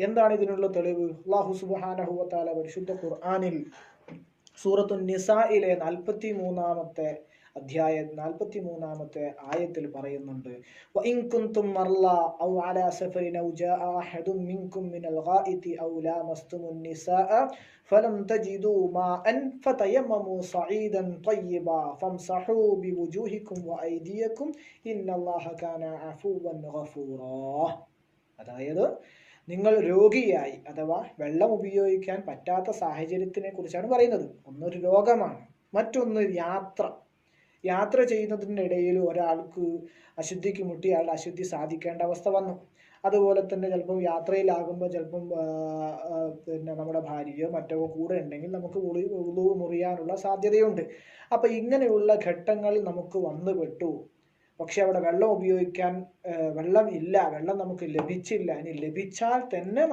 എന്താണ് ഇതിനുള്ള തെളിവ് അള്ളാഹു സുബാനഹുവത്താല പരിശുദ്ധ ഖുർആാനിൽ സൂറത്തു നിസായിലെ നാൽപ്പത്തി മൂന്നാമത്തെ അധ്യായ നാൽപ്പത്തി മൂന്നാമത്തെ ആയത്തിൽ പറയുന്നുണ്ട് وَإِن كُنتُم مَّرْضَىٰ أَوْ عَلَىٰ سَفَرٍ أَوْ جَاءَ أَحَدٌ مِّنكُم مِّنَ الْغَائِطِ أَوْ لَامَسْتُمُ النِّسَاءَ فَلَمْ تَجِدُوا مَاءً فَتَيَمَّمُوا صَعِيدًا طَيِّبًا فَامْسَحُوا بِوُجُوهِكُمْ وَأَيْدِيَكُمْ إِنَّ اللَّهَ كَانَ عَفُوًّا غَفُورًا അതായത് നിങ്ങൾ രോഗിയായി അഥവാ വെള്ളം ഉപയോഗിക്കാൻ പറ്റാത്ത സാഹചര്യത്തിനെ കുറിച്ചാണ് പറയുന്നത്. ഒന്നൊരു രോഗമാണ് മറ്റൊന്ന് യാത്ര. യാത്ര ചെയ്യുന്നതിനിടയിൽ ഒരാൾക്ക് അശുദ്ധിക്ക് മുട്ടി അയാളുടെ അശുദ്ധി സാധിക്കേണ്ട അവസ്ഥ വന്നു. അതുപോലെ തന്നെ ചിലപ്പം യാത്രയിലാകുമ്പോൾ ചിലപ്പം പിന്നെ നമ്മുടെ ഭാര്യയോ മറ്റോ കൂടെ ഉണ്ടെങ്കിൽ നമുക്ക് ഉളി ഉളു മുറിയാനുള്ള സാധ്യതയുണ്ട്. അപ്പം ഇങ്ങനെയുള്ള ഘട്ടങ്ങൾ നമുക്ക് വന്നു പെട്ടു പക്ഷെ അവിടെ വെള്ളം ഉപയോഗിക്കാൻ വെള്ളം ഇല്ല. വെള്ളം നമുക്ക് ലഭിച്ചില്ല. ഇനി ലഭിച്ചാൽ തന്നെ